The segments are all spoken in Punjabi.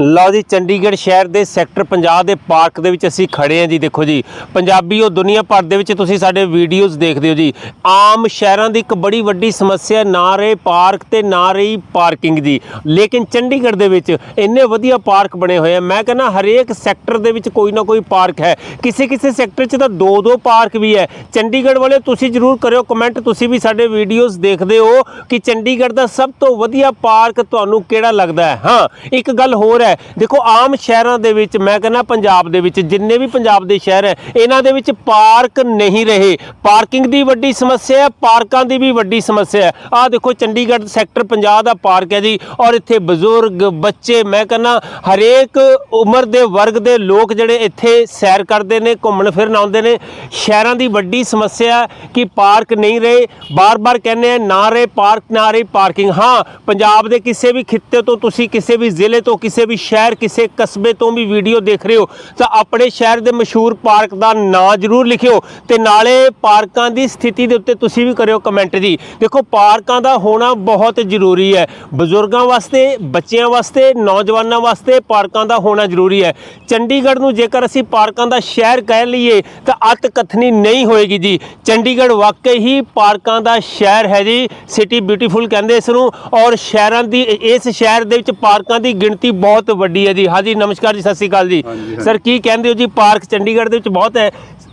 ਲਓ ਜੀ, ਚੰਡੀਗੜ੍ਹ ਸ਼ਹਿਰ ਦੇ ਸੈਕਟਰ 50 ਦੇ ਪਾਰਕ ਦੇ ਵਿੱਚ ਅਸੀਂ ਖੜੇ ਹਾਂ ਜੀ, ਦੇਖੋ ਜੀ। ਪੰਜਾਬੀ ਉਹ ਦੁਨੀਆ ਭਰ ਦੇ ਵਿੱਚ ਤੁਸੀਂ ਸਾਡੇ ਵੀਡੀਓਜ਼ ਦੇਖਦੇ ਹੋ ਜੀ। ਆਮ ਸ਼ਹਿਰਾਂ ਦੀ ਇੱਕ ਬੜੀ ਵੱਡੀ ਸਮੱਸਿਆ ਨਾ ਰਹੇ ਪਾਰਕ ਤੇ ਨਾ ਰਹੀ ਪਾਰਕਿੰਗ ਦੀ। ਲੇਕਿਨ ਚੰਡੀਗੜ੍ਹ ਦੇ ਵਿੱਚ ਇੰਨੇ ਵਧੀਆ ਪਾਰਕ ਬਣੇ ਹੋਏ ਆ। ਮੈਂ ਕਹਿੰਦਾ ਹਰੇਕ ਸੈਕਟਰ ਦੇ ਵਿੱਚ ਕੋਈ ਨਾ ਕੋਈ ਪਾਰਕ ਹੈ। ਕਿਸੇ ਕਿਸੇ ਸੈਕਟਰ 'ਚ ਤਾਂ ਦੋ ਦੋ ਪਾਰਕ ਵੀ ਹੈ। ਚੰਡੀਗੜ੍ਹ ਵਾਲੇ ਤੁਸੀਂ ਜਰੂਰ ਕਰਿਓ ਕਮੈਂਟ, ਤੁਸੀਂ ਵੀ ਸਾਡੇ ਵੀਡੀਓਜ਼ ਦੇਖਦੇ ਹੋ ਕਿ ਚੰਡੀਗੜ੍ਹ ਦਾ ਸਭ ਤੋਂ ਵਧੀਆ ਪਾਰਕ ਤੁਹਾਨੂੰ ਕਿਹੜਾ ਲੱਗਦਾ ਹੈ? ਹਾਂ, ਇੱਕ ਗੱਲ ਹੋਰ ਹੈ। ਦੇਖੋ, ਆਮ ਸ਼ਹਿਰਾਂ ਦੇ ਵਿੱਚ, ਮੈਂ ਕਹਿੰਦਾ ਪੰਜਾਬ ਦੇ ਵਿੱਚ, ਜਿੰਨੇ ਵੀ ਪੰਜਾਬ ਦੇ ਸ਼ਹਿਰ ਹੈ, ਇਹਨਾਂ ਦੇ ਵਿੱਚ ਪਾਰਕ ਨਹੀਂ ਰਹੇ। ਪਾਰਕਿੰਗ ਦੀ ਵੱਡੀ ਸਮੱਸਿਆ ਹੈ, ਪਾਰਕਾਂ ਦੀ ਵੀ ਵੱਡੀ ਸਮੱਸਿਆ ਹੈ। ਆਹ ਦੇਖੋ, ਚੰਡੀਗੜ੍ਹ ਸੈਕਟਰ 50 ਦਾ ਪਾਰਕ ਹੈ ਜੀ, ਔਰ ਇੱਥੇ ਬਜ਼ੁਰਗ, ਬੱਚੇ, ਮੈਂ ਕਹਿੰਦਾ ਹਰੇਕ ਉਮਰ ਦੇ ਵਰਗ ਦੇ ਲੋਕ ਜਿਹੜੇ ਇੱਥੇ ਸੈਰ ਕਰਦੇ ਨੇ, ਘੁੰਮਣ ਫਿਰਨ ਆਉਂਦੇ ਨੇ, ਸ਼ਹਿਰਾਂ ਦੀ ਵੱਡੀ ਸਮੱਸਿਆ ਕਿ ਪਾਰਕ ਨਹੀਂ ਰਹੇ। ਬਾਰ-ਬਾਰ ਕਹਿੰਦੇ ਆ, ਨਾ ਰਹੇ ਪਾਰਕ, ਨਾ ਰਹੀ ਪਾਰਕਿੰਗ। ਹਾਂ, ਪੰਜਾਬ ਦੇ ਕਿਸੇ ਵੀ ਖਿੱਤੇ ਤੋਂ ਤੁਸੀਂ ਕਿਸੇ ਵੀ ਜ਼ਿਲ੍ਹੇ ਤੋਂ ਕਿਸੇ ਵੀ ਸ਼ਹਿਰ ਕਿਸੇ ਕਸਬੇ ਤੋਂ ਵੀ ਵੀਡੀਓ ਦੇਖ ਰਹੇ ਹੋ, ਤਾਂ ਆਪਣੇ ਸ਼ਹਿਰ ਦੇ ਮਸ਼ਹੂਰ ਪਾਰਕ ਦਾ ਨਾਂ ਜ਼ਰੂਰ ਲਿਖਿਓ ਤੇ ਨਾਲੇ ਪਾਰਕਾਂ ਦੀ ਸਥਿਤੀ ਦੇ ਉੱਤੇ ਤੁਸੀਂ ਵੀ ਕਰਿਓ ਕਮੈਂਟ ਜੀ। ਦੇਖੋ, ਪਾਰਕਾਂ ਦਾ ਹੋਣਾ ਬਹੁਤ ਜ਼ਰੂਰੀ ਹੈ। ਬਜ਼ੁਰਗਾਂ ਵਾਸਤੇ, ਬੱਚਿਆਂ ਵਾਸਤੇ, ਨੌਜਵਾਨਾਂ ਵਾਸਤੇ ਪਾਰਕਾਂ ਦਾ ਹੋਣਾ ਜ਼ਰੂਰੀ ਹੈ। ਚੰਡੀਗੜ੍ਹ ਨੂੰ ਜੇਕਰ ਅਸੀਂ ਪਾਰਕਾਂ ਦਾ ਸ਼ਹਿਰ ਕਹਿ ਲਈਏ, ਤਾਂ ਅਤ ਕਥਨੀ ਨਹੀਂ ਹੋਏਗੀ ਜੀ। ਚੰਡੀਗੜ੍ਹ ਵਾਕਈ ਹੀ ਪਾਰਕਾਂ ਦਾ ਸ਼ਹਿਰ ਹੈ ਜੀ। ਸਿਟੀ ਬਿਊਟੀਫੁਲ ਕਹਿੰਦੇ ਇਸ ਨੂੰ ਔਰ ਸ਼ਹਿਰਾਂ ਦੀ, ਇਸ ਸ਼ਹਿਰ ਦੇ ਵਿੱਚ ਪਾਰਕਾਂ ਦੀ ਗਿਣਤੀ ਬਹੁਤ ਵੱਡੀ ਹੈ ਜੀ। ਹਾਂਜੀ ਨਮਸਕਾਰ ਜੀ ਸਤਿ ਸ਼੍ਰੀ ਅਕਾਲ ਜੀ। ਸਰ ਕੀ ਕਹਿੰਦੇ ਹੋ ਜੀ ਪਾਰਕ ਚੰਡੀਗੜ੍ਹ ਦੇ ਵਿੱਚ ਬਹੁਤ ਹੈ।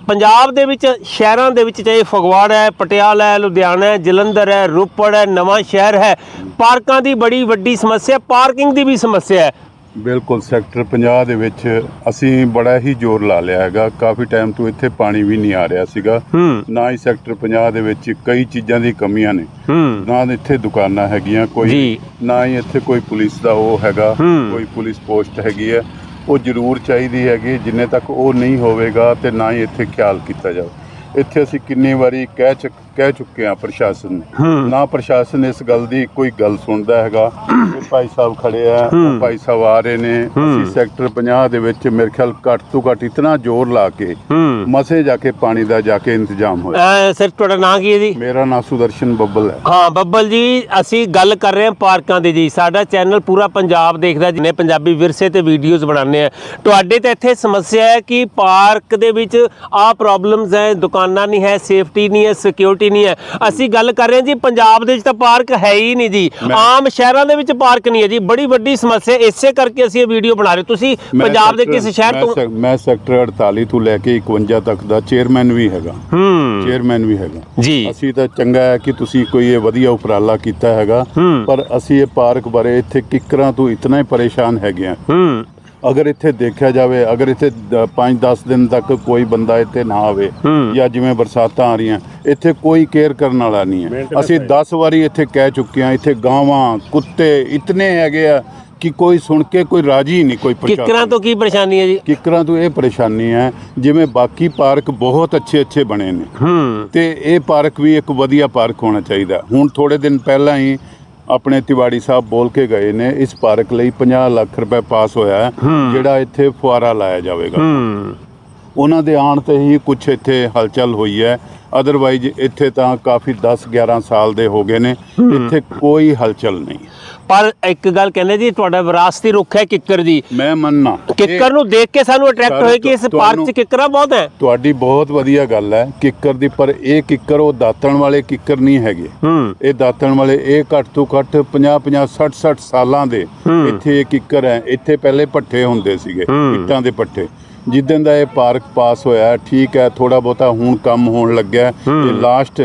ਪੰਜਾਬ ਦੇ ਵਿੱਚ ਸ਼ਹਿਰਾਂ ਦੇ ਵਿੱਚ ਚਾਹੇ ਫਗਵਾੜਾ ਹੈ ਪਟਿਆਲਾ ਹੈ ਲੁਧਿਆਣਾ ਹੈ ਜਲੰਧਰ ਹੈ ਰੋਪੜ ਹੈ ਨਵਾਂ ਸ਼ਹਿਰ ਹੈ ਪਾਰਕਾਂ ਦੀ ਬੜੀ ਵੱਡੀ ਸਮੱਸਿਆ ਪਾਰਕਿੰਗ ਦੀ ਵੀ ਸਮੱਸਿਆ ਹੈ। ਬਿਲਕੁਲ ਸੈਕਟਰ 50 ਦੇ ਵਿੱਚ ਅਸੀਂ ਬੜਾ ਹੀ ਜ਼ੋਰ ਲਾ ਲਿਆ ਹੈਗਾ। ਕਾਫੀ ਟਾਈਮ ਤੋਂ ਇੱਥੇ ਪਾਣੀ ਵੀ ਨਹੀਂ ਆ ਰਿਹਾ ਸੀਗਾ। ਨਾ ਹੀ ਸੈਕਟਰ 50 ਦੇ ਵਿੱਚ ਕਈ ਚੀਜ਼ਾਂ ਦੀ ਕਮੀਆਂ ਨੇ। ਨਾ ਇੱਥੇ ਦੁਕਾਨਾਂ ਹੈਗੀਆਂ ਕੋਈ। ਨਾ ਹੀ ਇੱਥੇ ਕੋਈ ਪੁਲਿਸ ਦਾ ਉਹ ਹੈਗਾ। ਕੋਈ ਪੁਲਿਸ ਪੋਸਟ ਹੈਗੀ ਹੈ। ਉਹ ਜ਼ਰੂਰ ਚਾਹੀਦੀ ਹੈਗੀ ਜਿੰਨੇ ਤੱਕ ਉਹ ਨਹੀਂ ਹੋਵੇਗਾ ਤੇ ਨਾ ਹੀ ਇੱਥੇ ਖਿਆਲ ਕੀਤਾ ਜਾਵੇ। ਇੱਥੇ ਅਸੀਂ ਕਿੰਨੀ ਵਾਰੀ ਕਹਿ ਚੁੱਕ ਕਹਿ ਚੁੱਕੇ ਹਾਂ ਪ੍ਰਸ਼ਾਸਨ ਨੂੰ। ਨਾ ਪ੍ਰਸ਼ਾਸਨ ਇਸ ਗੱਲ ਦੀ ਕੋਈ ਗੱਲ ਸੁਣਦਾ ਹੈਗਾ। ਇਹ ਭਾਈ ਸਾਹਿਬ ਖੜੇ ਆ ਭਾਈ ਸਾਹਿਬ ਆ ਰਹੇ ਨੇ। ਅਸੀਂ ਸੈਕਟਰ 50 ਦੇ ਵਿੱਚ ਮੇਰੇ ਖਿਆਲ ਘੱਟ ਤੋਂ ਘੱਟ ਇਤਨਾ ਜ਼ੋਰ ਲਾ ਕੇ ਮਸੇ ਜਾ ਕੇ ਪਾਣੀ ਦਾ ਜਾ ਕੇ ਇੰਤਜ਼ਾਮ ਹੋਇਆ। ਸਰ ਤੁਹਾਡਾ ਨਾਂ ਕੀ ਹੈ ਜੀ? ਮੇਰਾ ਨਾਮ ਸੁਦਰਸ਼ਨ ਬੱਬਲ ਹੈ। ਹਾਂ ਬੱਬਲ ਜੀ ਅਸੀਂ ਗੱਲ ਕਰ ਰਹੇ ਹਾਂ ਪਾਰਕਾਂ ਦੀ ਜੀ। ਸਾਡਾ ਚੈਨਲ ਪੂਰਾ ਪੰਜਾਬ ਦੇਖਦਾ ਜਿਹਨੇ ਪੰਜਾਬੀ ਵਿਰਸੇ ਤੇ ਵੀਡੀਓਜ਼ ਬਣਾਉਂਦੇ ਆ। ਤੁਹਾਡੇ ਤੇ ਇੱਥੇ ਸਮੱਸਿਆ ਹੈ ਕਿ ਪਾਰਕ ਦੇ ਵਿੱਚ ਆ ਪ੍ਰੋਬਲਮਸ ਹੈ ਦੁਕਾਨਾਂ ਨਹੀਂ ਹੈ ਸੇਫਟੀ ਨਹੀਂ ਹੈ ਸਿਕਿਉਰਿਟੀ ਨਹੀਂ ਹੈ। ਅਸੀਂ ਗੱਲ ਕਰ ਰਹੇ ਹਾਂ ਜੀ ਪੰਜਾਬ ਦੇ ਵਿੱਚ ਤਾਂ ਪਾਰਕ ਹੈ ਹੀ ਨਹੀਂ ਜੀ। ਆਮ ਸ਼ਹਿਰਾਂ ਦੇ ਵਿੱਚ ਪਾਰਕ ਨਹੀਂ ਹੈ ਜੀ। ਬੜੀ ਵੱਡੀ ਸਮੱਸਿਆ ਇਸੇ ਕਰਕੇ ਅਸੀਂ ਇਹ ਵੀਡੀਓ ਬਣਾ ਰਹੇ ਤੁਸੀਂ ਪੰਜਾਬ ਦੇ ਕਿਸ ਸ਼ਹਿਰ ਤੋਂ ਮੈਂ ਸੈਕਟਰ 48 ਤੋਂ ਲੈ ਕੇ 51 ਤੱਕ ਦਾ ਚੇਅਰਮੈਨ ਵੀ ਹੈਗਾ। ਹੂੰ। ਚੇਅਰਮੈਨ ਵੀ ਹੈਗਾ। ਜੀ। ਅਸੀਂ ਤਾਂ ਚੰਗਾ ਹੈ ਕਿ ਤੁਸੀਂ ਕੋਈ ਇਹ ਵਧੀਆ ਉਪਰਾਲਾ ਕੀਤਾ ਹੈਗਾ। ਪਰ ਅਸੀਂ ਇਹ ਪਾਰਕ ਬਾਰੇ ਇੱਥੇ ਕਿੱਕਰਾਂ ਤੋਂ ਇਤਨਾ ਹੀ ਪਰੇਸ਼ਾਨ ਹੈਗੇ ਹਾਂ। ਹੂੰ। ਅਗਰ ਇੱਥੇ ਦੇਖਿਆ ਜਾਵੇ ਅਗਰ ਇੱਥੇ 5-10 ਦਿਨ ਤੱਕ ਕੋਈ ਬੰਦਾ ਇੱਥੇ ਨਾ ਆਵੇ। ਜਾਂ ਜਿਵੇਂ ਬਰਸਾਤਾਂ ਆ ਰਹੀਆਂ ਇੱਥੇ ਕੋਈ ਕੇਅਰ ਕਰਨ ਵਾਲਾ ਨਹੀਂ ਹੈ। ਅਸੀਂ 10 ਵਾਰੀ ਇੱਥੇ ਕਹਿ ਚੁੱਕੇ ਹਾਂ ਇੱਥੇ ਗਾਵਾਂ ਕੁੱਤੇ ਇਤਨੇ ਹੈਗੇ ਆ ਕਿ ਕੋਈ ਸੁਣ ਕੇ ਕੋਈ ਰਾਜੀ ਨਹੀਂ ਕੋਈ ਪ੍ਰਸ਼ਾਸਨ। ਕਿੱਕਰਾਂ ਤੋਂ ਕੀ ਪਰੇਸ਼ਾਨੀ ਹੈ ਜੀ? ਕਿੱਕਰਾਂ ਤੋਂ ਇਹ ਪਰੇਸ਼ਾਨੀ ਹੈ ਜਿਵੇਂ ਬਾਕੀ ਪਾਰਕ ਬਹੁਤ ਅੱਛੇ ਅੱਛੇ ਬਣੇ ਨੇ। ਹੂੰ। ਤੇ ਇਹ ਪਾਰਕ ਵੀ ਇੱਕ ਵਧੀਆ ਪਾਰਕ ਹੋਣਾ ਚਾਹੀਦਾ। ਹੁਣ ਥੋੜੇ ਦਿਨ ਪਹਿਲਾਂ ਹੀ ਆਪਣੇ ਤਿਵਾੜੀ ਸਾਹਿਬ ਬੋਲ ਕੇ ਗਏ ਨੇ ਇਸ ਪਾਰਕ ਲਈ 50 ਲੱਖ ਰੁਪਏ ਪਾਸ ਹੋਇਆ ਹੈ। ਜਿਹੜਾ ਇੱਥੇ ਫੁਆਰਾ ਲਾਇਆ ਜਾਵੇਗਾ ਹੂੰ ਉਹਨਾਂ ਦੇ ਆਉਣ ਤੇ ਹੀ ਕੁਝ ਇੱਥੇ ਹਲਚਲ ਹੋਈ ਹੈ ਅਦਰਵਾਈਜ਼ ਇੱਥੇ ਤਾਂ ਕਾਫੀ 10 11 ਸਾਲ ਦੇ ਹੋ ਗਏ ਨੇ। ਇੱਥੇ ਕੋਈ ਹਲਚਲ ਨਹੀਂ। ਪਰ ਇੱਕ ਗੱਲ ਕਹਿੰਦੇ ਜੀ ਤੁਹਾਡਾ ਵਿਰਾਸਤੀ ਰੁੱਖ ਹੈ ਕਿੱਕਰ ਜੀ। ਮੈਂ ਮੰਨਣਾ ਕਿੱਕਰ ਨੂੰ ਦੇਖ ਕੇ ਸਾਨੂੰ ਅਟਰੈਕਟ ਹੋਏ ਕਿ ਇਸ ਪਾਰਕ 'ਚ ਕਿੱਕਰਾਂ ਬਹੁਤ ਹੈ। ਤੁਹਾਡੀ ਬਹੁਤ ਵਧੀਆ ਗੱਲ ਹੈ ਕਿੱਕਰ ਦੀ। ਪਰ ਇਹ ਕਿੱਕਰ ਉਹ ਦਾਤਣ ਵਾਲੇ ਕਿੱਕਰ ਨਹੀਂ ਹੈਗੇ। ਇਹ ਦਾਤਣ ਵਾਲੇ ਇਹ ਘੱਟ ਤੋਂ ਘੱਟ 50 50 60 60 ਸਾਲਾਂ ਦੇ। ਇੱਥੇ ਇਹ ਕਿੱਕਰ ਹੈ। ਇੱਥੇ ਪਹਿਲੇ ਪੱਠੇ ਹੁੰਦੇ ਸੀਗੇ। ਇੱਟਾਂ ਦੇ ਪੱਠੇ। ਜਿੱਦਣ ਦਾ ਇਹ ਪਾਰਕ ਪਾਸ ਹੋਇਆ ਠੀਕ ਹੈ ਥੋੜਾ ਬਹੁਤਾ ਹੁਣ ਕੰਮ ਹੋਣ ਲੱਗਿਆ। ਇਹ ਲਾਸਟ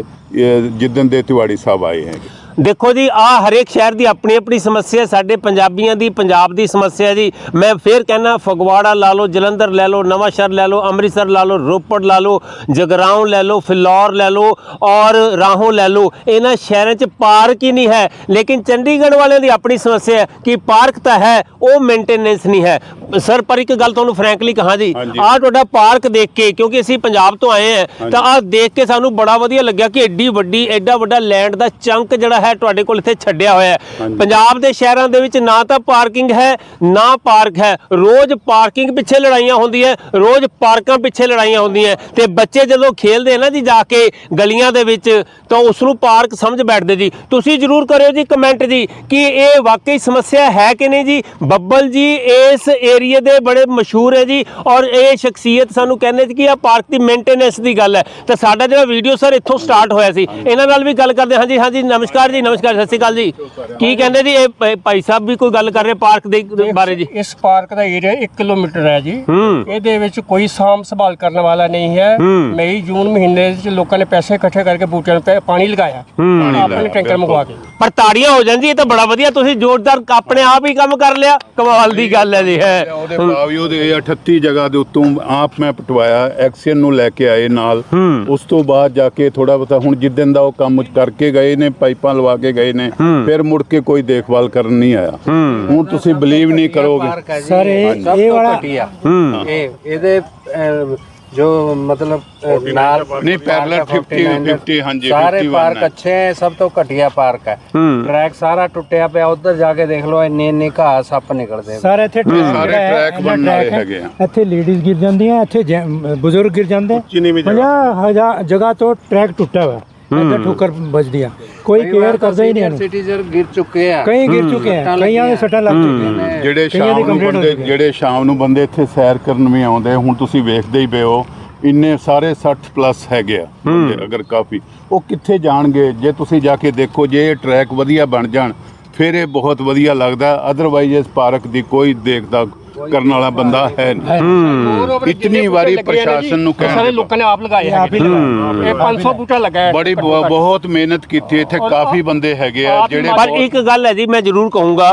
ਜਿੱਦਣ ਦੇ ਤਿਵਾੜੀ ਸਾਹਿਬ ਆਏ ਹੈਗੇ ਦੇਖੋ ਜੀ ਆ ਹਰੇਕ ਸ਼ਹਿਰ ਦੀ ਆਪਣੀ ਆਪਣੀ ਸਮੱਸਿਆ। ਸਾਡੇ ਪੰਜਾਬੀਆਂ ਦੀ ਪੰਜਾਬ ਦੀ ਸਮੱਸਿਆ ਜੀ ਮੈਂ ਫੇਰ ਕਹਿਣਾ ਫਗਵਾੜਾ ਲਾ ਲਓ ਜਲੰਧਰ ਲੈ ਲਓ ਨਵਾਂ ਸ਼ਹਿਰ ਲੈ ਲਓ ਅੰਮ੍ਰਿਤਸਰ ਲਾ ਲਓ ਰੋਪੜ ਲਾ ਲਓ ਜਗਰਾਉਂ ਲੈ ਲਓ ਫਿਲੌਰ ਲੈ ਲਓ ਔਰ ਰਾਹੋਂ ਲੈ ਲਓ ਇਹਨਾਂ ਸ਼ਹਿਰਾਂ 'ਚ ਪਾਰਕ ਹੀ ਨਹੀਂ ਹੈ ਲੇਕਿਨ ਚੰਡੀਗੜ੍ਹ ਵਾਲਿਆਂ ਦੀ ਆਪਣੀ ਸਮੱਸਿਆ ਹੈ ਕਿ ਪਾਰਕ ਤਾਂ ਹੈ ਉਹ ਮੇਨਟੇਨੈਂਸ ਨਹੀਂ ਹੈ ਸਰ ਪਰ ਇੱਕ ਗੱਲ ਤੁਹਾਨੂੰ ਫਰੈਂਕਲੀ ਕਹਾਂ ਜੀ। ਆਹ ਤੁਹਾਡਾ ਪਾਰਕ ਦੇਖ ਕੇ ਕਿਉਂਕਿ ਅਸੀਂ ਪੰਜਾਬ ਤੋਂ ਆਏ ਹਾਂ ਤਾਂ ਆਹ ਦੇਖ ਕੇ ਸਾਨੂੰ ਬੜਾ ਵਧੀਆ ਲੱਗਿਆ ਕਿ ਐਡੀ ਵੱਡੀ ਐਡਾ ਵੱਡਾ ਲੈਂਡ ਦਾ ਚੰਕ ਜਿਹੜਾ ਹੈ ਤੁਹਾਡੇ ਕੋਲ ਇੱਥੇ ਛੱਡਿਆ ਹੋਇਆ ਹੈ। ਪੰਜਾਬ ਦੇ ਸ਼ਹਿਰਾਂ ਦੇ ਵਿੱਚ ਨਾ ਤਾਂ ਪਾਰਕਿੰਗ ਹੈ ਨਾ ਪਾਰਕ ਹੈ। ਰੋਜ਼ ਪਾਰਕਿੰਗ ਪਿੱਛੇ ਲੜਾਈਆਂ ਹੁੰਦੀਆਂ ਰੋਜ਼ ਪਾਰਕਾਂ ਪਿੱਛੇ ਲੜਾਈਆਂ ਹੁੰਦੀਆਂ ਤੇ ਬੱਚੇ ਜਦੋਂ ਖੇਲਦੇ ਨਾ ਜੀ ਜਾ ਕੇ ਗਲੀਆਂ ਦੇ ਵਿੱਚ ਤਾਂ ਉਸ ਨੂੰ ਪਾਰਕ ਸਮਝ ਬੈਠਦੇ ਜੀ। ਤੁਸੀਂ ਜਰੂਰ ਕਰਿਓ ਜੀ ਕਮੈਂਟ ਜੀ ਕਿ ਇਹ ਵਾਕਈ ਸਮੱਸਿਆ ਹੈ ਕਿ ਨਹੀਂ ਜੀ? ਬੱਬਲ ਜੀ ਇਸ ਏਰੀਏ ਦੇ ਬੜੇ ਮਸ਼ਹੂਰ ਹੈ ਜੀ ਔਰ ਇਹ ਸ਼ਖਸੀਅਤ ਸਾਨੂੰ ਕਹਿੰਦੇ ਸੀ ਕਿ ਆ ਪਾਰਕ ਦੀ ਮੇਨਟੇਨੈਂਸ ਦੀ ਗੱਲ ਹੈ। ਤੇ ਸਾਡਾ ਜਿਹੜਾ ਵੀਡੀਓ ਸਰ ਇੱਥੋਂ ਸਟਾਰਟ ਹੋਇਆ ਸੀ ਇਹਨਾਂ ਨਾਲ ਵੀ ਗੱਲ ਕਰਦੇ ਹਾਂ। ਜੀ ਹਾਂਜੀ ਨਮਸਕਾਰ ਜੀ ਨਮਸਕਾਰ ਸਤਿ ਸ਼੍ਰੀ ਅਕਾਲ ਜੀ। ਕੀ ਕਹਿੰਦੇ ਜੀ ਇਹ ਭ- ਭਾਈ ਸਾਹਿਬ ਵੀ ਕੋਈ ਗੱਲ ਕਰ ਰਹੇ ਪਾਰਕ ਦੇ ਬਾਰੇ ਜੀ? ਇਸ ਪਾਰਕ ਦਾ ਏਰੀਆ 1 ਕਿਲੋਮੀਟਰ ਹੈ ਜੀ। ਹੂੰ। ਇਹਦੇ ਵਿੱਚ ਕੋਈ ਸਾਂਭ ਸੰਭਾਲ ਕਰਨ ਵਾਲਾ ਨਹੀਂ ਹੈ। ਹੂੰ। ਮਈ ਜੂਨ ਮਹੀਨੇ ਵਿੱਚ ਲੋਕਾਂ ਨੇ ਪੈਸੇ ਇਕੱਠੇ ਕਰਕੇ ਬੂਟਿਆਂ ਨੂੰ ਪੈ- ਪਾਣੀ ਲਗਾਇਆ। ਹੂੰ। ਆਪਣੇ ਟੈਂਕਰ ਮੰਗਵਾ ਕੇ ਪਰ ਤਾੜੀਆਂ ਹੋ ਜਾਂਦੀ ਇਹ ਤਾਂ ਬੜਾ ਵਧੀਆ ਤੁਸੀਂ ਜ਼ੋਰਦਾਰ ਆਪਣੇ ਆਪ ਹੀ ਕੰਮ ਕਰ ਲਿਆ ਕਮਾਲ ਦੀ ਗੱਲ ਹੈ ਜੀ ਹੈ। ਉਹਦੇ ਬਾਵਜੂਦ ਇਹ 38 ਜਗ੍ਹਾ ਦੇ ਉੱਤੋਂ ਆਪ ਮੈਂ ਪਟਵਾਇਆ ਐਕਸੀਅਨ ਨੂੰ ਲੈ ਕੇ ਆਏ ਨਾਲ। ਉਸ ਤੋਂ ਬਾਅਦ ਜਾ ਕੇ ਥੋੜਾ ਬਤਾ ਹੁਣ ਜਿੱਦਨ ਦਾ ਉਹ ਕੰਮ ਕਰਕੇ ਗਏ ਨੇ ਪਾਈਪਾਂ ਲਵਾ ਕੇ ਗਏ ਨੇ ਫਿਰ ਮੁੜ ਕੇ ਕੋਈ ਦੇਖਭਾਲ ਕਰਨ ਨਹੀਂ ਆਇਆ ਹੁਣ ਤੁਸੀਂ ਬਲੀਵ ਨਹੀਂ ਕਰੋਗੇ ਸਰ ਇਹ ਇਹ ਵਾਲਾ ਘਟਿਆ ਹੂੰ ਇਹ ਇਹਦੇ ਅਹ, ਜੋ मतलब अह, नाल नहीं, parallel 50 50 ਹਾਂਜੀ, ਸਾਰੇ 51 ਪਾਰਕ ਹੈ। ਅੱਛੇ ਹੈ ਸਭ ਤੋਂ ਘਟਿਆ ਪਾਰਕ ਹੈ ਹੂੰ ਟਰੈਕ ਸਾਰਾ ਟੁੱਟਿਆ ਪਿਆ ਉਧਰ ਜਾ ਕੇ ਦੇਖ ਲਓ ਇੰਨੇ ਇੰਨੇ ਘਾਹ ਸੱਪ ਨਿਕਲਦੇ ਸਰ ਇੱਥੇ ਟਰੈਕ ਸਾਰੇ ਜਿਹੜਾ ਹੈ, ਟਰੈਕ ਇੰਨਾ ਬਣਨ ਵਾਲੇ ਟਰੈਕ ਹੈ। ਹੈਗੇ ਆ। ਇੱਥੇ ਲੇਡੀਜ਼ ਗਿਰ ਜਾਂਦੀਆਂ ਇੱਥੇ ਜੈ- ਬਜ਼ੁਰਗ ਗਿਰ ਜਾਂਦੇ 50000 ਜਗ੍ਹਾ ਤੋਂ ਟਰੈਕ ਟੁੱਟਾ ਹੋਇਆ ਇੱਥੇ ਠੋਕਰ ਵੱਜਦੀਆਂ ਕੋਈ ਕੇਅਰ ਕਰਦਾ ਹੀ ਨਹੀਂ ਇਹਨੂੰ। ਸਿਟੀਜ਼ਨ ਗਿਰ ਚੁੱਕੇ ਆ। ਕਈ ਗਿਰ ਚੁੱਕੇ ਆ। ਕਈਆਂ ਦੇ ਸੱਟਾਂ ਲੱਗ ਚੁੱਕੀਆਂ ਨੇ। ਜਿਹੜੇ ਸ਼ਾਮ ਨੂੰ ਬੰਦੇ। ਜਿਹੜੇ ਸ਼ਾਮ ਨੂੰ ਬੰਦੇ ਇੱਥੇ ਸੈਰ ਕਰਨ ਵੀ ਆਉਂਦੇ ਹੁਣ ਤੁਸੀਂ ਵੇਖਦੇ ਹੀ ਪਏ ਹੋ ਇੰਨੇ ਸਾਰੇ 60 ਪਲੱਸ ਹੈਗੇ ਆ ਬੰਦੇ ਅਗਰ ਕਾਫੀ। ਉਹ ਕਿੱਥੇ ਜਾਣਗੇ? ਜੇ ਤੁਸੀਂ ਜਾ ਕੇ ਦੇਖੋ ਜੇ ਇਹ ਟਰੈਕ ਵਧੀਆ ਬਣ ਜਾਣ ਫਿਰ ਇਹ ਬਹੁਤ ਵਧੀਆ ਲੱਗਦਾ। ਅਦਰਵਾਈਜ਼ ਇਸ ਪਾਰਕ ਦੀ ਕੋਈ ਦੇਖਦਾ ਕਰਨ ਵਾਲਾ ਬੰਦਾ ਹੈ ਨਹੀਂ ਇਤਨੀ ਵਾਰੀ ਪ੍ਰਸ਼ਾਸਨ ਨੂੰ ਸਾਰੇ ਕਹਿਣ ਲੋਕਾਂ ਨੇ ਆਪ ਲਗਾਏ ਹੈਗੇ। ਇਹ 500 ਬੂਟਾ ਲਗਾਇਆ ਬੜੀ। ਬਹੁਤ ਮਿਹਨਤ ਕੀਤੀ ਇੱਥੇ ਕਾਫੀ ਬੰਦੇ ਹੈਗੇ ਆ ਜਿਹੜੇ ਪਰ ਇੱਕ ਗੱਲ ਹੈ ਜੀ ਮੈਂ ਜ਼ਰੂਰ ਕਹੂੰਗਾ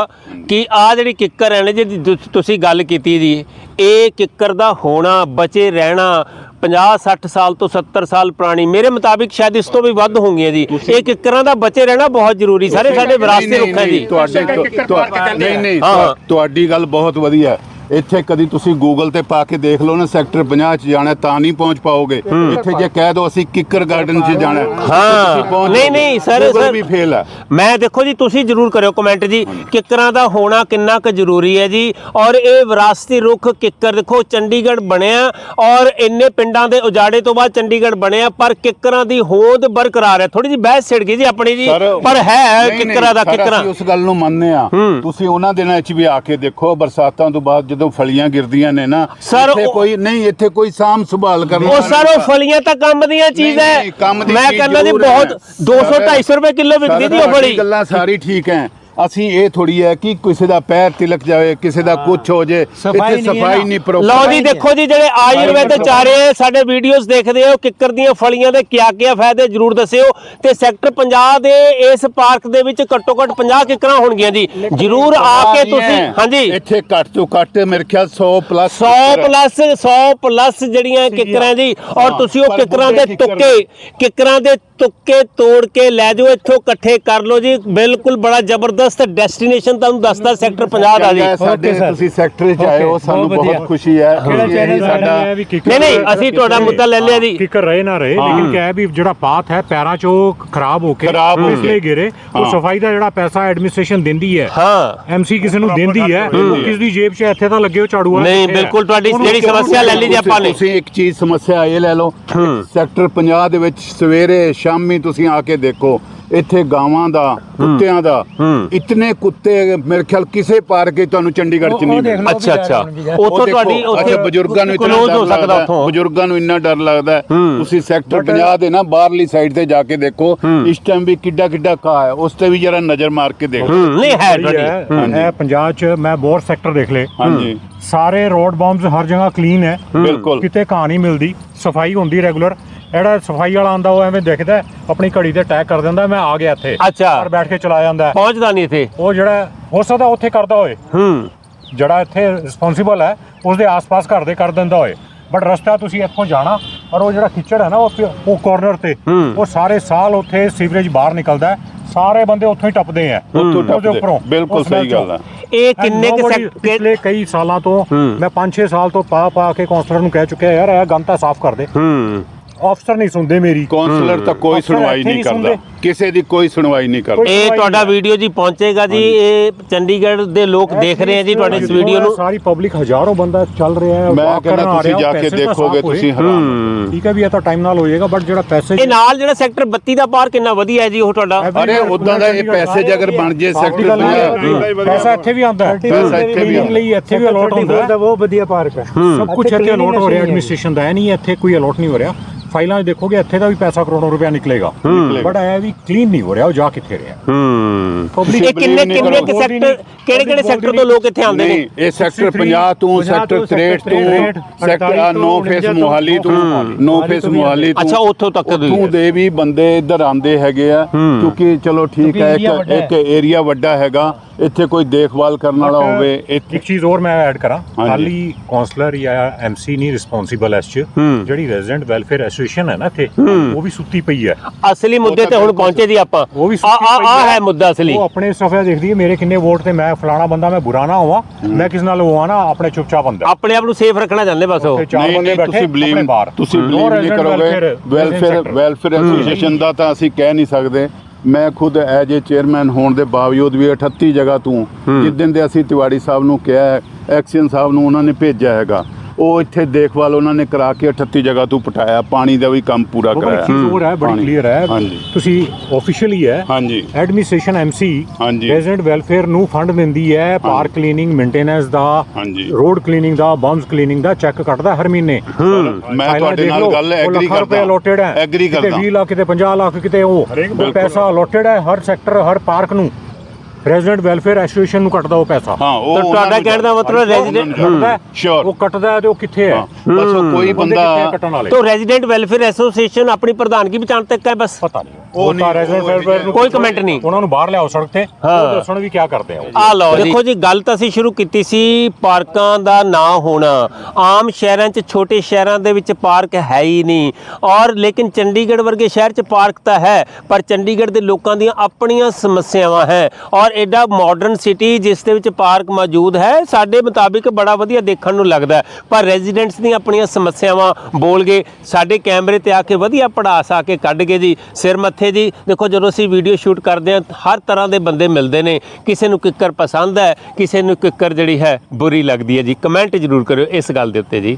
ਕਿ ਆ ਜਿਹੜੀ ਕਿੱਕਰ ਹੈ ਨਾ ਜਿਹਦੀ ਤੁ- ਤੁਸੀਂ ਗੱਲ ਕੀਤੀ ਜੀ ਇਹ ਕਿੱਕਰ ਦਾ ਹੋਣਾ ਬਚੇ ਰਹਿਣਾ 50 60 ਸਾਲ ਤੋਂ 70 ਸਾਲ ਪੁਰਾਣੀ ਮੇਰੇ ਮੁਤਾਬਿਕ ਸ਼ਾਇਦ ਇਸ ਤੋਂ ਵੀ ਵੱਧ ਹੋਣਗੀਆਂ ਜੀ ਇਹ ਕਿੱਕਰਾਂ ਦਾ ਬਚੇ ਰਹਿਣਾ ਬਹੁਤ ਜ਼ਰੂਰੀ ਸਾਰੇ ਸਾਡੇ ਵਿਰਾਸਤੀ ਰੁੱਖ ਜੀ ਤੁਹਾਡੇ ਨਹੀਂ। ਨਹੀਂ। ਤੁਹਾਡੀ ਗੱਲ ਬਹੁਤ ਵਧੀਆ ਹੈ। ਇੱਥੇ ਕਦੀ ਤੁਸੀਂ ਗੂਗਲ ਤੇ ਪਾ ਕੇ ਦੇਖ ਲਓ ਨਾ ਸੈਕਟਰ 50 ਚ ਜਾਣਾ ਤਾਂ ਨਹੀਂ ਪਹੁੰਚ ਪਾਓਗੇ। ਇੱਥੇ ਜੇ ਕਹਿ ਦੋ ਅਸੀਂ ਕਿੱਕਰ ਗਾਰਡਨ ਚ ਜਾਣਾ ਹੈ, ਨਹੀਂ। ਨਹੀਂ, ਸਰ, ਸਰ। ਵੀ ਫੇਲ ਹੈ। ਮੈਂ ਦੇਖੋ ਜੀ ਤੁਸੀਂ ਜਰੂਰ ਕਰਿਓ ਕਮੈਂਟ ਜੀ। ਕਿੱਕਰਾਂ ਦਾ ਹੋਣਾ ਕਿੰਨਾ ਕੁ ਜ਼ਰੂਰੀ ਹੈ ਜੀ? ਔਰ ਇਹ ਵਿਰਾਸਤੀ ਰੁੱਖ ਕਿੱਕਰ ਦੇਖੋ ਚੰਡੀਗੜ੍ਹ ਬਣਿਆ ਔਰ ਇੰਨੇ ਪਿੰਡਾਂ ਦੇ ਉਜਾੜੇ ਤੋਂ ਬਾਅਦ ਚੰਡੀਗੜ੍ਹ ਬਣਿਆ ਪਰ ਕਿੱਕਰਾਂ ਦੀ ਹੋਂਦ ਬਰਕਰਾਰ ਹੈ। ਥੋੜੀ ਜੀ ਬਹਿਸ ਛਿੜ ਗਈ ਜੀ ਆਪਣੀ ਜੀ ਪਰ ਹੈ ਕਿੱਕਰਾਂ ਦਾ ਕਿੱਕਰਾਂ। ਉਸ ਗੱਲ ਨੂੰ ਮੰਨਦੇ ਆ। ਤੁਸੀਂ ਉਹਨਾਂ ਦਿਨਾਂ 'ਚ ਵੀ ਆ ਕੇ ਦੇਖੋ ਬਰਸਾਤਾਂ ਤੋਂ ਬਾਅਦ ਜਦੋਂ ਫਲੀਆਂ ਗਿਰਦੀਆਂ ਨੇ ਨਾ ਸਰ, ਇੱਥੇ ਉਹ- ਕੋਈ ਨਹੀਂ ਇੱਥੇ ਕੋਈ ਸਾਂਭ ਸੰਭਾਲ ਕਰਨ ਉਹ ਸਰ ਉਹ। ਫਲੀਆਂ ਤਾਂ ਕੰਮ ਦੀਆਂ ਚੀਜ਼ ਨਹੀਂ, ਹੈ ਨਹੀਂ, ਕੰਮ ਦੀ ਮੈਂ ਚੀਜ਼ ਕਹਿੰਦਾ ਜੀ ਜ਼ਰੂਰ ਹੈ। ਬਹੁਤ 200 ਸਰ, 250 ਰੁਪਏ ਕਿਲੋ ਵਿਕਦੀ ਜੀ ਉਹ ਫਲੀ ਗੱਲਾਂ ਸਾਰੀ ਠੀਕ ਹੈ ਅਸੀਂ ਇਹ ਥੋੜੀ ਹੈ ਕਿ ਕਿਸੇ ਦਾ ਪੈਰ ਤਿਲਕ ਜਾਵੇ ਕਿਸੇ ਦਾ ਕੁਝ ਹੋ ਜੇ ਸਫ਼ਾਈ ਇੱਥੇ ਸਫ਼ਾਈ। ਨਹੀਂ ਪ੍ਰੋਪਰ ਲਓ ਜੀ ਦੇਖੋ ਜੀ ਜਿਹੜੇ ਆਯੁਰਵੈਦ ਚਾਰੇ ਸਾਡੇ ਵੀਡੀਓਜ਼ ਦੇਖਦੇ ਹੋ ਕਿੱਕਰ ਦੀਆਂ ਫਲੀਆਂ ਦੇ ਕਿਆ ਕਿਆ ਫਾਇਦੇ ਜਰੂਰ ਦੱਸਿਓ। ਤੇ ਸੈਕਟਰ 50 ਦੇ ਇਸ ਪਾਰਕ ਦੇ ਵਿੱਚ ਘੱਟੋ ਘੱਟ 50 ਕਿੱਕਰਾਂ ਹੋਣਗੀਆਂ ਜੀ। ਜਰੂਰ ਆ ਕੇ ਤੁਸੀਂ ਹਾਂਜੀ। ਇੱਥੇ ਘੱਟ ਤੋਂ ਘੱਟ ਮੇਰੇ ਖਿਆਲ 100 ਪਲੱਸ 100 ਪਲੱਸ 100 ਪਲੱਸ ਜਿਹੜੀਆਂ ਕਿੱਕਰਾਂ ਜੀ। ਔਰ ਤੁਸੀਂ ਉਹ ਕਿੱਕਰਾਂ ਦੇ ਤੁੱਕੇ ਕਿੱਕਰਾਂ ਦੇ ਤੁੱਕੇ ਤੋੜ ਕੇ ਲੈ ਜਾਓ ਇੱਥੋਂ ਇਕੱਠੇ ਕਰ ਲਓ ਜੀ। ਬਿਲਕੁਲ ਬੜਾ ਜ਼ਬਰਦਸਤ ਡੈਸਟੀਨੇਸ਼ਨ ਤੁਹਾਨੂੰ ਦੱਸਦਾ ਸੈਕਟਰ 50 ਦਾ ਜੀ। ਸਾਡੇ. ਤੁਸੀਂ ਸੈਕਟਰ 'ਚ ਆਏ ਹੋ ਸਾਨੂੰ ਬਹੁਤ ਖੁਸ਼ੀ ਹੈ। ਸਾਡਾ ਨਹੀਂ ਨਹੀਂ ਅਸੀਂ ਤੁਹਾਡਾ ਮੁੱਦਾ ਲੈ ਲਿਆ ਜੀ। ਕਿੱਕਰ ਰਹੇ ਨਾ ਰਹੇ ਲੇਕਿਨ ਕਿਹਾ ਵੀ ਜਿਹੜਾ ਪਾਥ ਹੈ ਪੈਰਾਂ ਚੋਂ ਖਰਾਬ ਹੋ ਕੇ ਖਰਾਬ ਹੋ ਇਸ ਕੇ। ਲਈ ਗਿਰੇ ਉਹ। ਸਫ਼ਾਈ ਦਾ ਜਿਹੜਾ ਪੈਸਾ ਐਡਮਿਨਿਸਟ੍ਰੇਸ਼ਨ ਦਿੰਦੀ ਹੈ। ਹਾਂ। ਐਮਸੀ ਕਿਸੇ ਨੂੰ ਦਿੰਦੀ ਹੈ ਉਹ ਕਿਸ ਦੀ ਜੇਬ 'ਚ ਇੱਥੇ ਤਾਂ ਲੱਗੇ ਹੋ ਝਾੜੂ ਵਾਲਾ ਨਹੀਂ? ਬਿਲਕੁਲ ਤੁਹਾਡੀ ਜਿਹੜੀ ਸਮੱਸਿਆ ਲੈ ਲਈ ਜੀ ਆਪਾਂ ਨੇ। ਤੁਸੀਂ ਇੱਕ ਚੀਜ਼ ਸਮੱਸਿਆ ਇਹ ਲੈ ਲਓ ਸੈਕਟਰ 50 ਦੇ ਵਿੱਚ ਸਵੇਰੇ ਸ਼ਾਮੀ ਤੁਸੀਂ ਆ ਕੇ ਦੇਖੋ ਇੱਥੇ ਗਾਵਾਂ ਦਾ ਕੁੱਤਿਆਂ ਦਾ ਇਤਨੇ ਕੁੱਤੇ ਮੇਰੇ ਖਿਆਲ ਕਿਸੇ ਪਾਰਕ 'ਚ ਤੁਹਾਨੂੰ ਚੰਡੀਗੜ੍ਹ 'ਚ ਨਹੀਂ ਲਓ ਅੱਛਾ ਅੱਛਾ। ਉੱਥੋਂ ਤੁਹਾਡੀ ਉੱਥੇ ਬਜ਼ੁਰਗਾਂ ਨੂੰ ਇਤਨਾ ਡਰ ਸਕਦਾ ਲੱਗਦਾ ਉੱਥੋਂ। ਬਜ਼ੁਰਗਾਂ ਨੂੰ ਇੰਨਾ ਡਰ ਲੱਗਦਾ। ਤੁਸੀਂ ਸੈਕਟਰ 50 ਦੇ ਨਾ ਬਾਹਰਲੀ ਸਾਈਡ ਤੇ ਜਾ ਕੇ ਦੇਖੋ ਇਸ ਟਾਈਮ ਵੀ ਕਿੱਡਾ ਕਿੱਡਾ ਘਾਹ ਹੈ। ਉਸ ਤੇ ਵੀ ਜਰਾ ਨਜ਼ਰ ਮਾਰ ਕੇ ਦੇਖੋ। ਨਹੀਂ ਹੈ ਤੁਹਾਡੀ। ਇਹ ਪੰਜਾਬ 'ਚ ਮੈਂ ਬਹੁਤ ਸੈਕਟਰ ਦੇਖ ਲਏ। ਹਾਂਜੀ। ਸਾਰੇ ਰੋਡ ਬੰਬਸ ਹਰ ਜਗ੍ਹਾ ਕਲੀਨ ਹੈ। ਬਿਲਕੁਲ। ਕਿਤੇ ਘਾਹ ਨਹੀਂ ਮਿਲਦੀ। ਸਫ਼ਾਈ ਹੁੰਦੀ ਰੈਗੂਲਰ ਜਿਹੜਾ ਸਫ਼ਾਈ ਵਾਲਾ ਆਂਦਾ ਉਹ ਐਵੇਂ ਦਿਖਦਾ ਆਪਣੀ ਘੜੀ ਤੇ ਟੈਗ ਕਰ ਦਿੰਦਾ ਮੈਂ ਆ ਗਿਆ ਇੱਥੇ। ਅੱਛਾ। ਘਰ ਬੈਠ ਕੇ ਚਲਾ ਜਾਂਦਾ। ਹੈ। ਪਹੁੰਚਦਾ ਨਹੀਂ ਇੱਥੇ। ਉਹ ਜਿਹੜਾ ਹੋ ਸਕਦਾ ਉੱਥੇ ਕਰਦਾ ਹੋਏ। ਹੂੰ। ਜਿਹੜਾ ਇੱਥੇ ਰਿਸਪੌਂਸਿਬਲ ਹੈ ਉਸ ਦੇ ਆਸ-ਪਾਸ ਘਰ ਦੇ ਕਰ ਦਿੰਦਾ ਹੋਏ। ਬਟ ਰਸਤਾ ਤੁਸੀਂ ਇੱਥੋਂ ਜਾਣਾ ਔਰ ਉਹ ਜਿਹੜਾ ਖਿੱਚੜ ਹੈ ਨਾ ਉਹ ਪਿ- ਉਹ ਕਾਰਨਰ ਤੇ ਹੂੰ। ਉਹ ਸਾਰੇ ਸਾਲ ਉੱਥੇ ਸੀਵਰੇਜ ਬਾਹਰ ਨਿਕਲਦਾ ਹੈ। ਸਾਰੇ ਬੰਦੇ ਉੱਥੋਂ ਹੀ ਟੱਪਦੇ ਆ ਉੱਥੋਂ ਟੱਪਦੇ। ਉੱਪਰੋਂ। ਬਿਲਕੁਲ ਸਹੀ ਗੱਲ ਹੈ। ਇਹ ਕਿੰਨੇ ਕੁ ਪਿਛਲੇ ਕਈ ਸਾਲਾਂ ਤੋਂ ਹੂੰ। ਮੈਂ 5-6 ਸਾਲ ਤੋਂ ਪਾ ਪਾ ਕੇ ਕਾਉਂਸਲਰ ਨੂੰ ਕਹਿ ਚੁੱਕਿਆ ਯਾਰ ਇਹ ਗੰਦ ਤਾਂ ਸਾਫ਼ ਕਰ ਦੇ। ਹੂੰ। ਅਫਸਰ ਨਹੀਂ ਸੁਣਦੇ ਮੇਰੀ। ਕਾਉਂਸਲਰ ਤਾਂ ਕੋਈ ਅਫਸਰ ਸੁਣਵਾਈ ਇੱਥੇ ਨਹੀਂ ਨਹੀਂ ਕਰਦਾ। ਸੁਣਦੇ। ਕਿਸੇ ਦੀ ਕੋਈ ਸੁਣਵਾਈ ਨਹੀਂ ਕਰਦਾ। ਇਹ ਤੁਹਾਡਾ। ਵੀਡੀਓ ਜੀ ਪਹੁੰਚੇਗਾ ਜੀ। ਇਹ ਚੰਡੀਗੜ੍ਹ ਦੇ ਲੋਕ ਦੇਖ ਰਹੇ ਆ ਜੀ ਤੁਹਾਡੇ ਇਸ ਵੀਡੀਓ ਨੂੰ। ਸਾਰੀ ਪਬਲਿਕ ਹਜ਼ਾਰੋਂ ਬੰਦਾ ਚੱਲ ਰਿਹਾ ਹੈ ਮੈਂ walk ਕਹਿੰਦਾ ਕਰਨ ਆ ਤੁਸੀਂ ਰਿਹਾ, ਜਾ ਕੇ ਪੈਸੇ ਤਾਂ ਦੇਖੋਗੇ ਸਾਫ਼ ਹੋਏ। ਤੁਸੀਂ ਹੈਰਾਨ ਹੂੰ ਠੀਕ ਹੈ ਵੀ ਇਹ ਤਾਂ ਟਾਈਮ ਨਾਲ ਹੋ ਜਾਏਗਾ ਬਟ ਜਿਹੜਾ ਪੈਸੇ ਇਹ ਨਾਲ ਜਿਹੜਾ ਸੈਕਟਰ 32 ਦਾ ਪਾਰ ਕਿੰਨਾ ਵਧੀਆ ਹੈ ਜੀ ਉਹ ਤੁਹਾਡਾ। ਅਰੇ ਉਦਾਂ ਦਾ ਇਹ ਪੈਸੇ ਜੇ ਅਗਰ ਬਣ ਜੇ ਸੈਕਟਰ ਗੱਲ ਇਹ ਹੈ, ਪੰਜਾਬ ਪੈਸਾ ਇੱਥੇ ਵੀ ਆਉਂਦਾ ਹੈ। ਪੈਸਾ ਇੱਥੇ ਵੀ ਆਉਂਦਾ। ਲਈ ਇੱਥੇ ਵੀ ਅਲੋਟ ਹੁੰਦਾ ਹੈ। ਉਹ ਵਧੀਆ ਪਾਰਕ ਹੈ। ਸਭ ਕੁਝ ਇੱਥੇ ਅਲੋਟ ਹੋ ਰਿਹਾ ਐਡਮਿਨਿਸਟ੍ਰੇਸ਼ਨ ਦਾ ਹੈ ਨਹੀਂ ਇੱਥੇ ਕੋਈ ਅਲੋਟ ਨਹੀਂ ਹੋ ਰਿਹਾ। ਫਾਈਲਾਂ 'ਚ ਦੇਖੋਗੇ ਇੱਥੇ ਦਾ ਵੀ ਪੈਸਾ ਕਰੋੜਾਂ ਰੁਪਇਆ ਨਿਕਲੇਗਾ। ਬਟ ਇਹ ਵੀ ਕਲੀਨ ਨਹੀਂ ਹੋ ਰਿਹਾ ਉਹ ਜਾ ਕਿੱਥੇ ਰਿਹਾ। ਹੂੰ। ਇਹ ਕਿੰਨੇ ਕਿੰਨੇ ਕਰੋ। ਸੈਕਟਰ ਕਿਹੜੇ ਕਿਹੜੇ ਸੈਕਟਰ ਤੋਂ ਲੋਕ ਇੱਥੇ ਆਉਂਦੇ ਨੇ? ਇਹ ਸੈਕਟਰ 50 ਤੋਂ ਸੈਕਟਰ 63 ਤੋਂ ਸੈਕਟਰ 9 ਫੇਸ ਮੁਹਾਲੀ ਤੋਂ 9 ਫੇਸ ਮੁਹਾਲੀ ਤੋਂ। ਅੱਛਾ ਉੱਥੋਂ ਤੱਕ ਦੀ ਉੱਥੋਂ ਦੇ ਵੀ ਬੰਦੇ ਇੱਧਰ ਆਉਂਦੇ ਹੈਗੇ ਆ। ਕਿਉਂਕਿ ਚਲੋ ਠੀਕ ਹੈ ਇੱਕ ਇੱਕ ਏਰੀਆ ਵੱਡਾ ਹੈਗਾ। ਇੱਥੇ ਕੋਈ ਦੇਖਭਾਲ ਕਰਨ ਵਾਲਾ ਹੋਵੇ ਇੱਥੇ ਇੱਕ ਚੀਜ਼ ਹੋਰ ਮੈਂ ਐਡ ਕਰਾਂ। ਹਾਂਜੀ। ਖਾਲੀ ਕਾਉਂਸਲਰ ਜਾਂ ਐਮਸੀ ਨਹੀਂ ਰਿਸਪੌਂਸਿਬਲ ਐਸ ਚ। ਹੂੰ। ਜਿਹੜੀ ਰੈਜ਼ੀਡੈਂਟ ਵੈਲਫੇਅਰ ਐਸੋਸੀਏਸ਼ਨ ਹੈ ਨਾ ਇੱਥੇ ਉਹ ਵੀ ਸੁੱਤੀ ਪਈ ਹੈ। ਅਸਲੀ ਮੁੱਦੇ ਤੇ ਹੁਣ ਪਹੁੰਚੇ ਜੀ ਆਪਾਂ। ਉਹ ਵੀ ਆ ਸੁੱਤੀ ਆ ਪਈ ਆ ਹੈ। ਮੁੱਦਾ ਅਸਲੀ। ਉਹ ਆਪਣੇ ਸਫਿਆ ਦੇਖਦੀ ਹੈ ਮੇਰੇ ਕਿੰਨੇ ਵੋਟ ਤੇ ਮੈਂ ਫਲਾਣਾ ਬੰਦਾ ਮੈਂ ਬੁਰਾ ਨਾ ਹੋਵਾਂ ਮੈਂ ਕਿਸ ਨਾਲ ਹੋਵਾਂ ਨਾ ਆਪਣੇ ਚੁੱਪਚਾਪ ਬੰਦਾ ਆਪਣੇ ਆਪ ਨੂੰ ਸੇਫ ਰੱਖਣਾ ਚਾਹੁੰਦੇ ਬਸ ਉਹ। ਉੱਥੇ ਚਾਰ ਨਹੀਂ ਬੰਦੇ ਨਹੀਂ ਬੈਠੇ ਤੁਸੀਂ ਆਪਣੇ ਬਲੀਵ ਬਾਹਰ। ਤੁਸੀਂ No ਬਲੀਵ ਨਹੀਂ resident ਕਰੋਗੇ। welfare, welfare. ਵੈਲਫੇਅਰ ਐਸੋਸੀਏਸ਼ਨ ਦਾ ਤਾਂ ਅਸੀਂ ਕਹਿ ਨਹੀਂ ਸਕਦੇ। ਮੈਂ ਖੁਦ ਐਜ ਏ ਚੇਅਰਮੈਨ ਹੋਣ ਦੇ ਬਾਵਜੂਦ ਵੀ 38 ਜਗ੍ਹਾ ਤੋਂ ਜਿਸ ਦਿਨ ਦੇ ਅਸੀਂ ਤਿਵਾੜੀ ਸਾਹਿਬ ਨੂੰ ਕਿਹਾ ਐਕਸ਼ਨ ਸਾਹਿਬ ਨੂੰ ਉਹਨਾਂ ਨੇ ਭੇਜਿਆ ਹੈਗਾ। ਉਹ ਇੱਥੇ ਦੇਖਭਾਲ ਉਹਨਾਂ ਨੇ ਕਰਾ ਕੇ 38 ਜਗ੍ਹਾ ਤੋਂ ਪਟਾਇਆ ਪਾਣੀ ਦਾ ਵੀ ਕੰਮ ਪੂਰਾ ਕਰਾਇਆ। ਚੀਜ਼ ਹੋਰ ਹੈ ਬੜੀ। ਕਲੀਅਰ ਹੈ। ਹਾਂਜੀ। ਤੁਸੀਂ ਆਫੀਸ਼ੀਅਲੀ ਹੈ ਹਾਂਜੀ। ਐਡਮਿਨਿਸਟ੍ਰੇਸ਼ਨ ਐਮਸੀ ਹਾਂਜੀ। ਰੈਜ਼ੀਡੈਂਟ ਵੈਲਫੇਅਰ ਨੂੰ ਫੰਡ ਦਿੰਦੀ ਹੈ ਪਾਰਕ ਕਲੀਨਿੰਗ ਮੇਨਟੇਨੈਂਸ ਦਾ। ਰੋਡ ਕਲੀਨਿੰਗ ਦਾ ਬੰਬਸ ਕਲੀਨਿੰਗ ਦਾ ਚੈੱਕ ਕੱਟਦਾ ਹਰ ਮਹੀਨੇ। ਮੈਂ ਤੁਹਾਡੇ ਨਾਲ ਗੱਲ ਐਗਰੀ ਕਰਦਾ। ਐਗਰੀ ਕਿਤੇ ਕਰਦਾ। 20 ਲੱਖ ਕਿਤੇ 50 ਲੱਖ ਕਿਤੇ ਉਹ। ਉਹ ਪੈਸਾ ਅਲੋਟਡ ਹੈ ਹਰ ਸੈਕਟਰ ਹਰ ਪਾਰਕ ਨੂੰ। ਰੈਜ਼ੀਡੈਂਟ ਵੈਲਫੇਅਰ ਐਸੋਸੀਏਸ਼ਨ ਨੂੰ ਕੱਟਦਾ ਉਹ ਪੈਸਾ। ਹਾਂ ਉਹ ਤਾਂ ਤੁਹਾਡਾ ਕਹਿਣ ਦਾ ਮਤਲਬ ਰੈਜ਼ੀਡੈਂਟ ਕੱਟਦਾ ਹੈ, Sure. ਉਹ ਕੱਟਦਾ ਹੈ ਤੇ ਉਹ ਕਿੱਥੇ ਹੈ? ਬਸ ਉਹ ਕੋਈ ਬੰਦੇ ਕੱਟਣ ਵਾਲੇ? ਤੋਂ ਰੈਜ਼ੀਡੈਂਟ ਵੈਲਫੇਅਰ ਐਸੋਸੀਏਸ਼ਨ ਆਪਣੀ ਪ੍ਰਧਾਨਗੀ ਵਿਚਾਰ ਤੱਕ ਹੈ ਬਸ। ਪਤਾ ਨਹੀਂ। ਉਹ ਉਹ ਤਾਂ ਨਹੀਂ, ਰੈਜ਼ੀਡੈਂਟ ਉਹ ਵੈਲਫੇਅਰ ਨੂੰ ਕੋਈ comment ਨਹੀਂ। ਉਹਨਾਂ ਨੂੰ ਬਾਹਰ ਲਿਆਓ ਸੜਕ ਤੇ ਉਹ ਦੱਸਣ ਵੀ ਕੀ ਕਰਦੇ ਆ ਉਹ। ਆ ਲਓ ਦੇਖੋ ਜੀ ਗੱਲ ਤਾਂ ਅਸੀਂ ਸ਼ੁਰੂ ਕੀਤੀ ਸੀ ਪਾਰਕਾਂ ਦਾ ਨਾ ਹੋਣਾ। ਆਮ ਸ਼ਹਿਰਾਂ 'ਚ ਛੋਟੇ ਸ਼ਹਿਰਾਂ ਦੇ ਵਿੱਚ ਪਾਰਕ ਹੈ ਹੀ ਨਹੀਂ। ਔਰ ਲੇਕਿਨ ਚੰਡੀਗੜ੍ਹ ਵਰਗੇ ਸ਼ਹਿਰ 'ਚ ਪਾਰਕ ਤਾਂ ਹੈ ਪਰ ਚੰਡੀਗੜ੍ਹ ਦੇ ਲੋਕਾਂ ਦੀਆਂ ਆਪਣੀਆਂ ਸਮੱਸਿਆਵਾਂ ਹੈ। ਔਰ ਐਡਾ ਮਾਡਰਨ ਸਿਟੀ ਜਿਸ ਦੇ ਵਿੱਚ ਪਾਰਕ ਮੌਜੂਦ ਹੈ ਸਾਡੇ ਮੁਤਾਬਿਕ ਬੜਾ ਵਧੀਆ ਦੇਖਣ ਨੂੰ ਲੱਗਦਾ। ਪਰ ਰੈਜ਼ੀਡੈਂਟਸ ਦੀਆਂ ਆਪਣੀਆਂ ਸਮੱਸਿਆਵਾਂ ਬੋਲ ਗਏ ਸਾਡੇ ਕੈਮਰੇ ਤੇ ਆ ਕੇ ਵਧੀਆ ਪੜਾਸ ਆ ਕੇ ਕੱਢ ਕੇ ਜੀ। ਸਿਰ ਮੱਥੇ ਜੀ ਦੇਖੋ, ਜਦੋਂ ਅਸੀਂ ਵੀਡੀਓ ਸ਼ੂਟ ਕਰਦੇ ਹਾਂ, ਹਰ ਤਰ੍ਹਾਂ ਦੇ ਬੰਦੇ ਮਿਲਦੇ ਨੇ। ਕਿਸੇ ਨੂੰ ਕਿੱਕਰ ਪਸੰਦ ਹੈ, ਕਿਸੇ ਨੂੰ ਕਿੱਕਰ ਜਿਹੜੀ ਹੈ, ਬੁਰੀ ਲੱਗਦੀ ਹੈ ਜੀ। ਕਮੈਂਟ ਜ਼ਰੂਰ ਕਰਿਓ ਇਸ ਗੱਲ ਦੇ ਉੱਤੇ ਜੀ।